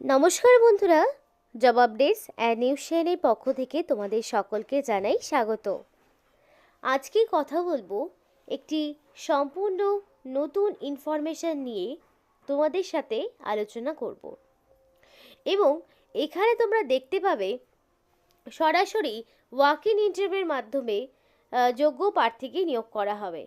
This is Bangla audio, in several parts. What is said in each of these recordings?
নমস্কার বন্ধুরা, জব আপডেটস অ্যান্ড নিউজ চ্যানেলের পক্ষ থেকে তোমাদের সকলকে জানাই স্বাগত। আজকে কথা বলব একটি সম্পূর্ণ নতুন ইনফরমেশান নিয়ে তোমাদের সাথে আলোচনা করব। এবং এখানে তোমরা দেখতে পাবে সরাসরি ওয়াক ইন ইন্টারভিউর মাধ্যমে যোগ্য প্রার্থীকে নিয়োগ করা হবে।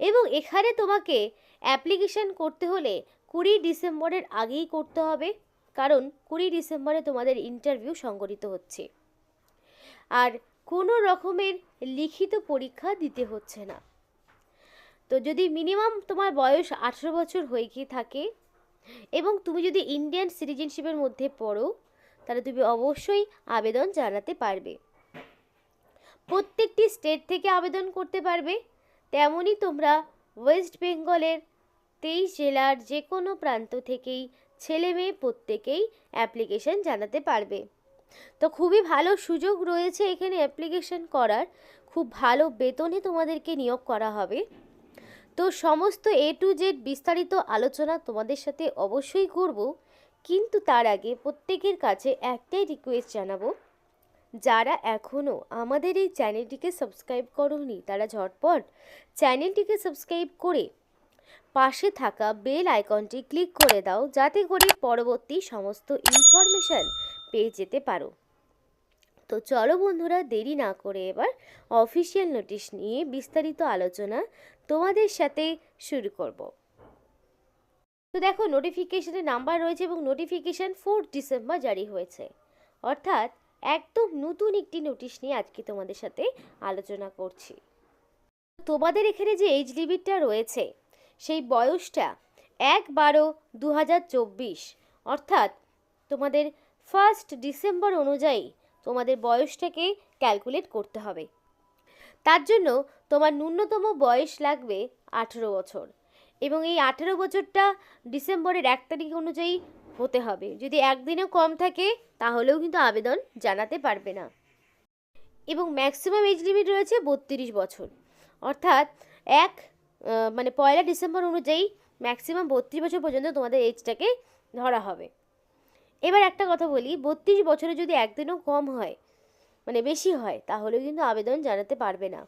এবং এখানে তোমাকে অ্যাপ্লিকেশন করতে হলে কুড়ি ডিসেম্বরের আগেই করতে হবে। কারণ কুড়ি ডিসেম্বরে তোমাদের ইন্টারভিউ সংগঠিত হচ্ছে। আর কোনো রকমের লিখিত পরীক্ষা দিতে হচ্ছে না। তো যদি মিনিমাম তোমার বয়স আঠেরো বছর হয়ে গিয়ে থাকে এবং তুমি যদি ইন্ডিয়ান সিটিজেনশিপের মধ্যে পড়ো, তাহলে তুমি অবশ্যই আবেদন জানাতে পারবে। প্রত্যেকটি স্টেট থেকে আবেদন করতে পারবে। তেমনই তোমরা ওয়েস্ট বেঙ্গলের তেইশ জেলার যে কোনো প্রান্ত থেকেই ছেলে মেয়ে প্রত্যেকেই অ্যাপ্লিকেশন জানাতে পারবে। তো খুবই ভালো সুযোগ রয়েছে এখানে অ্যাপ্লিকেশন করার। খুব ভালো বেতনে তোমাদেরকে নিয়োগ করা হবে। তো সমস্ত এ টু জেড বিস্তারিত আলোচনা তোমাদের সাথে অবশ্যই করব। কিন্তু তার আগে প্রত্যেকের কাছে একটাই রিকোয়েস্ট জানাব। যারা এখনও আমাদের এই চ্যানেলটিকে সাবস্ক্রাইব করোনি, তারা ঝটপট চ্যানেলটিকে সাবস্ক্রাইব করে পাশে থাকা বেল আইকনটি ক্লিক করে দাও যাতে করে পরবর্তী সমস্ত ইনফরমেশান পেয়ে যেতে পারো। তো চলো বন্ধুরা, দেরি না করে এবার অফিসিয়াল নোটিশ নিয়ে বিস্তারিত আলোচনা তোমাদের সাথে শুরু করব। তো দেখো নোটিফিকেশনের নাম্বার রয়েছে এবং নোটিফিকেশন ফোর্থ ডিসেম্বর জারি হয়েছে। অর্থাৎ একদম নতুন একটি নোটিশ নিয়ে আজকে তোমাদের সাথে আলোচনা করছি। তোমাদের এখানে যে এইজ লিমিটটা রয়েছে সেই বয়সটা এক বারো দু অর্থাৎ তোমাদের ফার্স্ট ডিসেম্বর অনুযায়ী তোমাদের বয়সটাকে ক্যালকুলেট করতে হবে। তার জন্য তোমার ন্যূনতম বয়স লাগবে আঠেরো বছর এবং এই আঠেরো বছরটা ডিসেম্বরের এক তারিখ অনুযায়ী হতে হবে। যদি একদিনও কম থাকে, তাহলেও কিন্তু আবেদন জানাতে পারবে না। এবং ম্যাক্সিমাম এজ লিমিট রয়েছে বত্রিশ বছর। অর্থাৎ এক মানে পয়লা ডিসেম্বর অনুযায়ী ম্যাক্সিমাম বত্রিশ বছর পর্যন্ত তোমাদের এজটাকে ধরা হবে। এবার একটা কথা বলি, বত্রিশ বছরে যদি একদিনও কম হয় মানে বেশি হয়, তাহলেও কিন্তু আবেদন জানাতে পারবে না।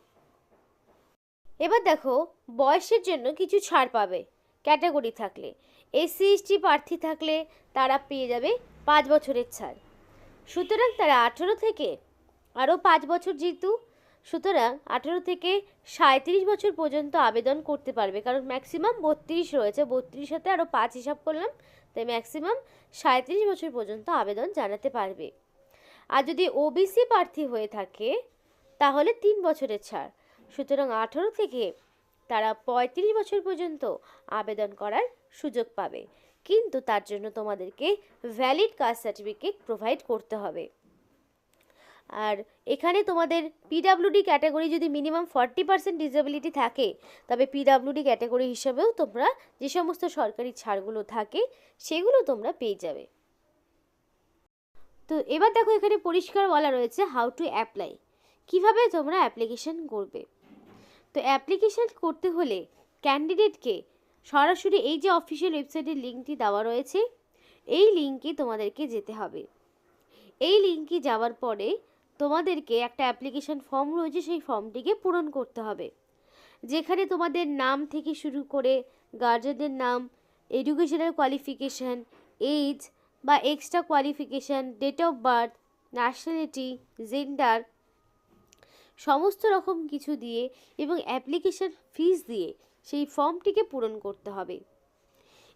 এবার দেখো, বয়সের জন্য কিছু ছাড় পাবে ক্যাটাগরি থাকলে। এসসি এসটি প্রার্থী থাকলে তারা পেয়ে যাবে পাঁচ বছরের ছাড়। সুতরাং তারা আঠেরো থেকে আরও পাঁচ বছর যেহেতু সুতরাং আঠেরো থেকে সাঁত্রিশ বছর পর্যন্ত আবেদন করতে পারবে। কারণ ম্যাক্সিমাম বত্রিশ রয়েছে। বত্রিশ সাথে আরও পাঁচ হিসাব করলাম, তাই ম্যাক্সিমাম সাঁত্রিশ বছর পর্যন্ত আবেদন জানাতে পারবে। আর যদি ওবিসি প্রার্থী হয়ে থাকে, তাহলে তিন বছরের ছাড়। সুতরাং আঠেরো থেকে তারা পঁয়ত্রিশ বছর পর্যন্ত আবেদন করার সুযোগ পাবে। কিন্তু তার জন্য তোমাদেরকে ভ্যালিড কাস্ট সার্টিফিকেট প্রোভাইড করতে হবে। আর এখানে তোমাদের পিডাব্লিউডি ক্যাটাগরি যদি মিনিমাম ফর্টি পার্সেন্ট ডিসেবিলিটি থাকে, তবে পিডাব্লিউডি ক্যাটাগরি হিসাবেও তোমরা যে সমস্ত সরকারি ছাড়গুলো থাকে, সেগুলো তোমরা পেয়ে যাবে। তো এবার দেখো এখানে পরিষ্কার বলা রয়েছে হাউ টু অ্যাপ্লাই কীভাবে তোমরা অ্যাপ্লিকেশন করবে। তো অ্যাপ্লিকেশন করতে হলে ক্যান্ডিডেটকে সরাসরি এই যে অফিসিয়াল ওয়েবসাইটের লিঙ্কটি দেওয়া রয়েছে, এই লিঙ্কে তোমাদেরকে যেতে হবে। এই লিঙ্কে যাওয়ার পরে তোমাদেরকে একটা অ্যাপ্লিকেশন ফর্ম রয়েছে, সেই ফর্মটিকে পূরণ করতে হবে। যেখানে তোমাদের নাম থেকে শুরু করে গার্জেনদের নাম এডুকেশনাল কোয়ালিফিকেশান এজ বা extra qualification date of birth nationality gender সমস্ত রকম কিছু দিয়ে এবং অ্যাপ্লিকেশন ফিস দিয়ে সেই ফর্মটিকে পূরণ করতে হবে।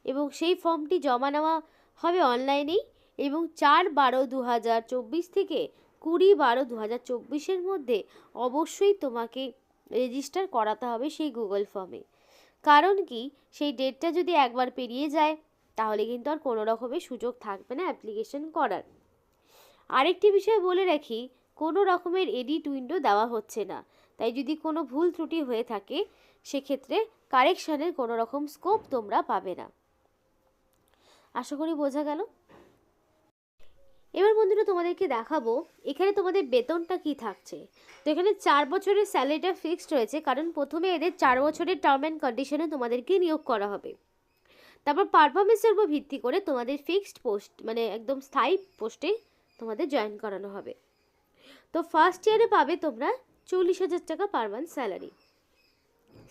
এবং সেই ফর্মটি জমা নেওয়া হবে অনলাইনেই এবং চার বারো দু হাজার চব্বিশ থেকে কুড়ি বারো দু হাজার চব্বিশের মধ্যে অবশ্যই তোমাকে রেজিস্টার করাতে হবে সেই গুগল ফর্মে কারণ কি? সেই ডেটটা যদি একবার পেরিয়ে যায়, তাহলে কিন্তু আর কোনো রকমের সুযোগ থাকবে না অ্যাপ্লিকেশন করার। আরেকটি বিষয় বলে রাখি, কোনো রকমের এডিট উইন্ডো দেওয়া হচ্ছে না। তাই যদি কোনো ভুল ত্রুটি হয়ে থাকে, সেক্ষেত্রে কারেকশানের কোনো রকম স্কোপ তোমরা পাবে না। আশা করি বোঝা গেল। এবার বন্ধুরা তোমাদেরকে দেখাবো, এখানে তোমাদের বেতনটা কি থাকছে। তো এখানে চার বছরের স্যালারিটা ফিক্সড রয়েছে, কারণ প্রথমে এদের চার বছরের টার্ম অ্যান্ড কন্ডিশনে তোমাদেরকে নিয়োগ করা হবে। তারপর পারফরমেন্সের উপর ভিত্তি করে তোমাদের ফিক্সড পোস্ট মানে একদম স্থায়ী পোস্টে তোমাদের জয়েন করানো হবে। তো ফার্স্ট ইয়ারে পাবে তোমরা চল্লিশ হাজার টাকা পার মান্থ স্যালারি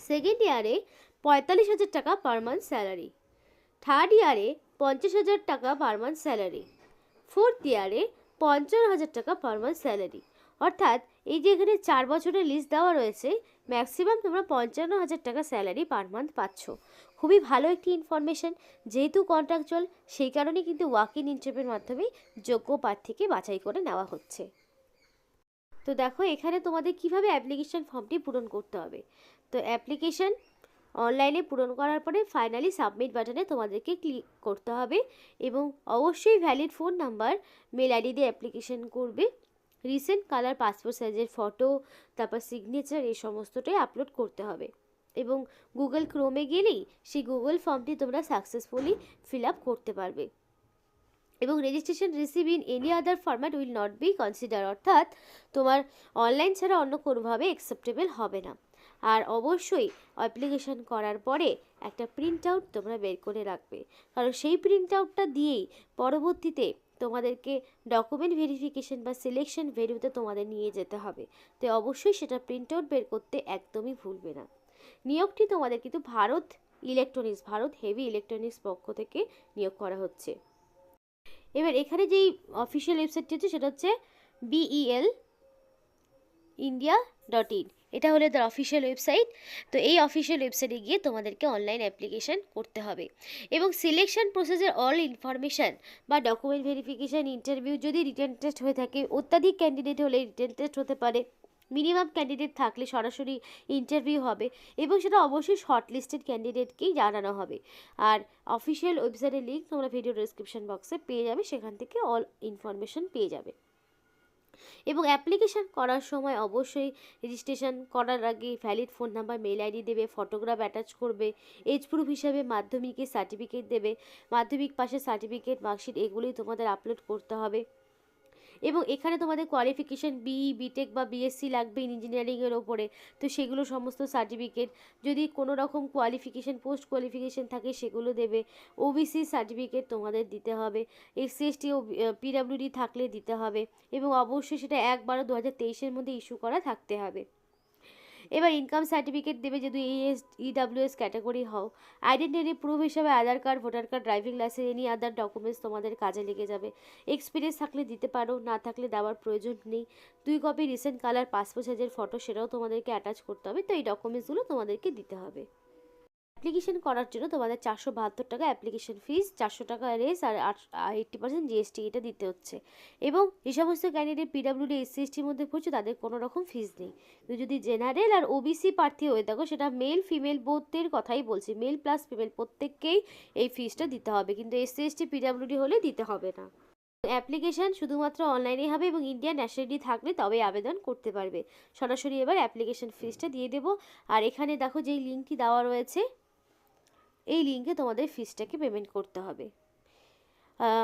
সেকেন্ড ইয়ারে পঁয়তাল্লিশ হাজার টাকা পার মান্থ স্যালারি থার্ড ইয়ারে পঞ্চাশ হাজার টাকা পার মান্থ স্যালারি ফোর্থ ইয়ারে পঞ্চান্ন হাজার টাকা পার মান্থ স্যালারি অর্থাৎ এই যে এখানে চার বছরের লিস্ট দেওয়া রয়েছে ম্যাক্সিমাম তোমরা পঞ্চান্ন হাজার টাকা স্যালারি পার মান্থ পাচ্ছ। খুবই ভালো একটি ইনফরমেশন যেহেতু কন্ট্রাকচুয়াল সেই কারণে কিন্তু ওয়াক ইন ইন্টারভিউর মাধ্যমে যোগ্য প্রার্থীকে বাছাই করে নেওয়া হচ্ছে। তো দেখো, এখানে তোমাদের কীভাবে অ্যাপ্লিকেশন ফর্মটি পূরণ করতে হবে। তো অ্যাপ্লিকেশন অনলাইনে পূরণ করার পরে ফাইনালি সাবমিট বাটনে তোমাদেরকে ক্লিক করতে হবে এবং অবশ্যই valid phone number mail ID দিয়ে অ্যাপ্লিকেশন করবে। রিসেন্ট কালার পাসপোর্ট সাইজের ফটো তারপর সিগনেচার এই সমস্তটাই আপলোড করতে হবে। এবং গুগল ক্রোমে গেলেই সেই গুগল ফর্মটি তোমরা সাকসেসফুলি ফিল আপ করতে পারবে। এবং registration receive in any other format will not be consider অর্থাৎ তোমার অনলাইন ছাড়া অন্য কোনোভাবে অ্যাকসেপ্টেবল হবে না। আর অবশ্যই অ্যাপ্লিকেশন করার পরে একটা প্রিন্ট আউট তোমরা বের করে রাখবে। কারণ সেই প্রিন্ট আউটটা দিয়েই পরবর্তীতে তোমাদেরকে ডকুমেন্ট ভেরিফিকেশন বা সিলেকশন ভেরিউতে তোমাদের নিয়ে যেতে হবে। তো অবশ্যই সেটা প্রিন্ট আউট বের করতে একদমই ভুলবে না। নিয়োগটি তোমাদের কিন্তু Bharat electronics Bharat heavy electronics পক্ষ থেকে নিয়োগ করা হচ্ছে। এবার এখানে যেই অফিসিয়াল ওয়েবসাইটটি হচ্ছে সেটা হচ্ছে বিইএল ইন্ডিয়া ডট ইন এটা হলো তার অফিসিয়াল ওয়েবসাইট তো এই অফিসিয়াল ওয়েবসাইটে গিয়ে তোমাদেরকে অনলাইন অ্যাপ্লিকেশন করতে হবে। এবং সিলেকশন প্রসেসের অল ইনফরমেশান বা ডকুমেন্ট ভেরিফিকেশান ইন্টারভিউ যদি রিটার্ন টেস্ট হয়ে থাকে, অত্যাধিক ক্যান্ডিডেট হলে রিটার্ন টেস্ট হতে পারে। মিনিমাম ক্যান্ডিডেট থাকলে সরাসরি ইন্টারভিউ হবে এবং সেটা অবশ্যই শর্ট লিস্টেড ক্যান্ডিডেটকেই জানানো হবে। আর অফিসিয়াল ওয়েবসাইটের লিঙ্ক তোমরা ভিডিও ডিসক্রিপশন বক্সে পেয়ে যাবে, সেখান থেকে অল ইনফরমেশন পেয়ে যাবে। এবং অ্যাপ্লিকেশান করার সময় অবশ্যই রেজিস্ট্রেশন করার আগে valid phone number mail ID দেবে ফটোগ্রাফ অ্যাটাচ করবে এজ প্রুফ হিসাবে মাধ্যমিকের সার্টিফিকেট দেবে, মাধ্যমিক পাশের সার্টিফিকেট মার্কশিট এগুলোই তোমাদের আপলোড করতে হবে। এবং এখানে তোমাদের কোয়ালিফিকেশান বিই বিটেক বা বিএসসি লাগবে ইঞ্জিনিয়ারিংয়ের ওপরে। তো সেগুলো সমস্ত সার্টিফিকেট যদি কোনো রকম কোয়ালিফিকেশান পোস্ট কোয়ালিফিকেশান থাকে সেগুলো দেবে। ওবিসি সার্টিফিকেট তোমাদের দিতে হবে। এসসি এসটি ও পিডাব্লিউডি থাকলে দিতে হবে। এবং অবশ্যই সেটা একবারও দু হাজার তেইশের মধ্যে ইস্যু করা থাকতে হবে। এবার ইনকাম সার্টিফিকেট দেবে যদি ইএস ইডাব্লিউএস ক্যাটাগরি হও। আইডেন্টিটি প্রুফ হিসাবে Aadhaar card voter card driving licence any other documents তোমাদের কাজে লেগে যাবে। এক্সপিরিয়েন্স থাকলে দিতে পারো, না থাকলে দেওয়ার প্রয়োজন নেই। দুই কপি রিসেন্ট কালার পাসপোর্ট সাইজের ফটো সেটাও তোমাদেরকে অ্যাটাচ করতে হবে। তো এই ডকুমেন্টসগুলো তোমাদেরকে দিতে হবে। অ্যাপ্লিকেশন করার জন্য তোমাদের চারশো বাহাত্তর টাকা অ্যাপ্লিকেশন ফিস চারশো টাকা রেস আর এইট্টি পার্সেন্ট জিএসটি এটা দিতে হচ্ছে। এবং যে সমস্ত ক্যান্ডিডেট পিডাব্লিউডি এসসি এসটির মধ্যে পড়ছে তাদের কোনো রকম ফিস নেই। তুমি যদি জেনারেল আর ওবিসি প্রার্থী হয়ে থাকো, সেটা মেল ফিমেল বোথের কথাই বলছি। মেল প্লাস ফিমেল প্রত্যেককেই এই ফিসটা দিতে হবে। কিন্তু এসসি এসটি পিডাব্লিউডি হলে দিতে হবে না। অ্যাপ্লিকেশান শুধুমাত্র অনলাইনেই হবে এবং ইন্ডিয়ান ন্যাশনালিটি থাকলে তবে আবেদন করতে পারবে। সরাসরি এবার অ্যাপ্লিকেশন ফিসটা দিয়ে দেবো। আর এখানে দেখো যেই লিঙ্কটি দেওয়া রয়েছে এই লিঙ্কে তোমাদের ফিসটাকে পেমেন্ট করতে হবে।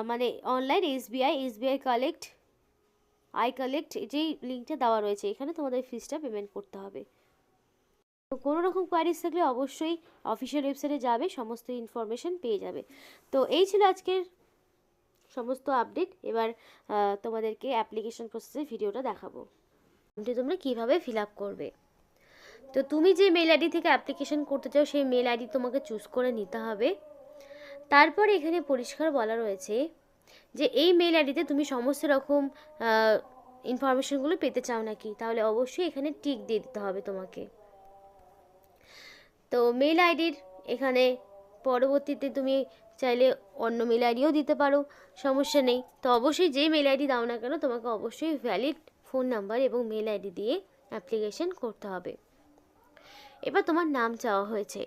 মানে online SBI SBI collect I collect যেই লিঙ্কটা দেওয়া রয়েছে, এখানে তোমাদের ফিসটা পেমেন্ট করতে হবে। তো কোনো রকম কোয়ারিজ থাকলে অবশ্যই অফিসিয়াল ওয়েবসাইটে যাবে, সমস্ত ইনফরমেশন পেয়ে যাবে। তো এই ছিল আজকের সমস্ত আপডেট এবার তোমাদেরকে অ্যাপ্লিকেশন প্রসেসের ভিডিওটা দেখাবো। তোমরা কীভাবে ফিল আপ করবে? তো তুমি যে মেল আইডি থেকে অ্যাপ্লিকেশন করতে চাও, সেই মেল আইডি তোমাকে চুজ করে নিতে হবে। তারপর এখানে পরিষ্কার বলা রয়েছে যে, এই মেল আইডিতে তুমি সমস্ত রকম ইনফরমেশনগুলো পেতে চাও নাকি? তাহলে অবশ্যই এখানে টিক দিয়ে দিতে হবে তোমাকে। তো মেল আইডির এখানে পরবর্তীতে তুমি চাইলে অন্য মেল আইডিও দিতে পারো, সমস্যা নেই। তো অবশ্যই যে মেল আইডি দাও না কেন, তোমাকে অবশ্যই ভ্যালিড ফোন নাম্বার এবং মেল আইডি দিয়ে অ্যাপ্লিকেশন করতে হবে। এবার তোমার নাম চাওয়া হয়েছে।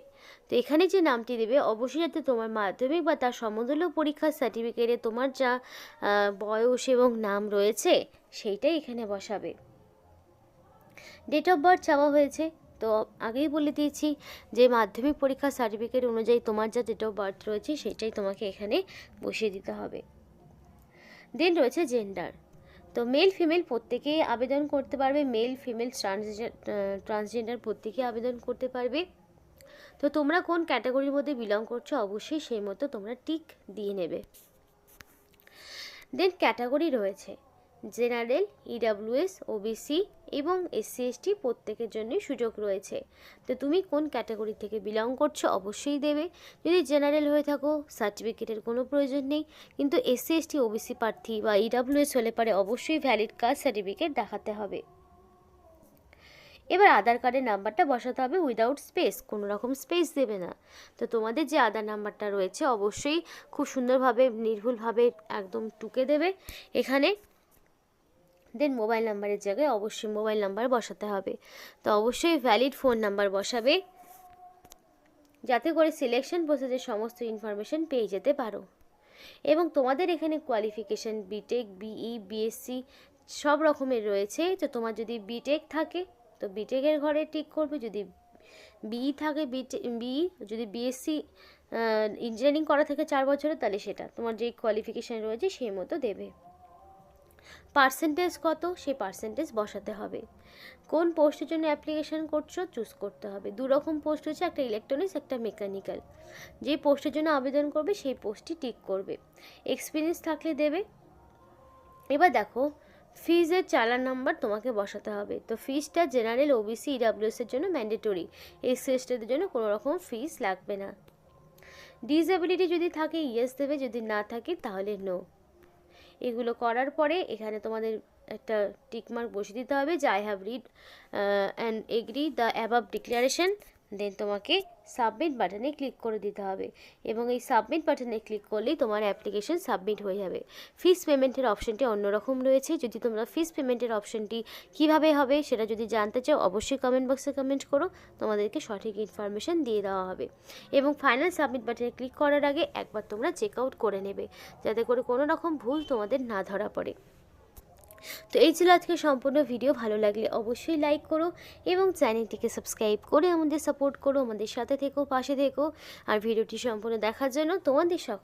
তো এখানে যে নামটি দেবে, অবশ্যই যাতে তোমার মাধ্যমিক বা তার সমতুল্য পরীক্ষার সার্টিফিকেটে তোমার যা বয়স এবং নাম রয়েছে, সেইটাই এখানে বসাবে। ডেট অফ বার্থ চাওয়া হয়েছে। তো আগেই বলে দিয়েছি যে মাধ্যমিক পরীক্ষার সার্টিফিকেট অনুযায়ী তোমার যা ডেট অফ বার্থ রয়েছে সেটাই তোমাকে এখানে বসিয়ে দিতে হবে। দেন রয়েছে জেন্ডার তো মেল ফিমেল প্রত্যেকেই আবেদন করতে পারবে। মেল ফিমেল ট্রান্সজেন্ডার প্রত্যেকেই আবেদন করতে পারবে। তো তোমরা কোন ক্যাটাগরির মধ্যে বিলং করছ, অবশ্যই সেই মতো তোমরা টিক দিয়ে নেবে। দেন ক্যাটাগরি রয়েছে। জেনারেল ইডাব্লিউএস ওবিসি এবং এসসি এসটি প্রত্যেকের জন্যই সুযোগ রয়েছে। তো তুমি কোন ক্যাটাগরি থেকে বিলং করছ অবশ্যই দেবে। যদি জেনারেল হয়ে থাকো সার্টিফিকেটের কোনো প্রয়োজন নেই। কিন্তু এসসি এসটি ওবিসি প্রার্থী বা ইডাব্লিউএস হলে পারে অবশ্যই ভ্যালিড কাস্ট সার্টিফিকেট দেখাতে হবে। এবার আধার কার্ডের নাম্বারটা বসাতে হবে উইদাউট স্পেস কোনো রকম স্পেস দেবে না। তো তোমাদের যে আধার নাম্বারটা রয়েছে, অবশ্যই খুব সুন্দরভাবে, নির্ভুলভাবে একদম টুকে দেবে। এখানে দেন মোবাইল নাম্বারের জায়গায় অবশ্যই মোবাইল নাম্বার বসাতে হবে। তো অবশ্যই ভ্যালিড ফোন নাম্বার বসাবে। যাতে করে সিলেকশন প্রসেসের সমস্ত ইনফরমেশন পেয়ে যেতে পারো। এবং তোমাদের এখানে কোয়ালিফিকেশান বিটেক বিই বিএসসি সব রকমের রয়েছে। তো তোমার যদি বিটেক থাকে, তো বিটেকের ঘরে টিক করবে। যদি বিই থাকে বিটে বিই যদি বিএসসি ইঞ্জিনিয়ারিং করা থাকে চার বছরে, তাহলে সেটা। তোমার যে কোয়ালিফিকেশান রয়েছে, সেই মতো দেবে। পার্সেন্টেজ কত, সেই পার্সেন্টেজ বসাতে হবে। কোন পোস্টের জন্য অ্যাপ্লিকেশন করছ, চুজ করতে হবে। দু রকম পোস্ট হচ্ছে, একটা ইলেকট্রনিক্স, একটা মেকানিক্যাল। যে পোস্টের জন্য আবেদন করবে, সেই পোস্টটি টিক করবে। এক্সপিরিয়েন্স থাকলে দেবে। এবার দেখো, ফিজের চালান নাম্বার তোমাকে বসাতে হবে। তো ফিজটা জেনারেল ওবিসি ইডাব্লিউএস এর জন্য ম্যান্ডেটরি। এসসি জন্য কোনো রকম ফিস লাগবে না। ডিসএবিলিটি যদি থাকে, ইয়েস দেবে, যদি না থাকে, তাহলে নো। এগুলো করার পরে এখানে তোমাদের একটা টিকমার্ক বসিয়ে দিতে হবে যে I have read and agree the above declaration then তোমাকে সাবমিট বাটনে ক্লিক করে দিতে হবে। এবং এই সাবমিট বাটনে ক্লিক করলেই তোমার অ্যাপ্লিকেশন সাবমিট হয়ে যাবে। ফিস পেমেন্টের অপশনটি অন্যরকম রয়েছে। যদি তোমরা ফিস পেমেন্টের অপশনটি কীভাবে হবে সেটা যদি জানতে চাও, অবশ্যই কমেন্ট বক্সে কমেন্ট করো। তোমাদেরকে সঠিক ইনফরমেশন দিয়ে দেওয়া হবে। এবং ফাইনাল সাবমিট বাটনে ক্লিক করার আগে একবার তোমরা চেক আউট করে নেবে। যাতে করে কোনো রকম ভুল তোমাদের না ধরা পড়ে। তো এই ছিল আজকে সম্পূর্ণ ভিডিও। ভালো লাগলে অবশ্যই লাইক করো এবং চ্যানেলটিকে সাবস্ক্রাইব করে আমাদের সাপোর্ট করো, আমাদের সাথে থেকো, পাশে থেকো। আর ভিডিওটি সম্পূর্ণ দেখার জন্য তোমাদের সক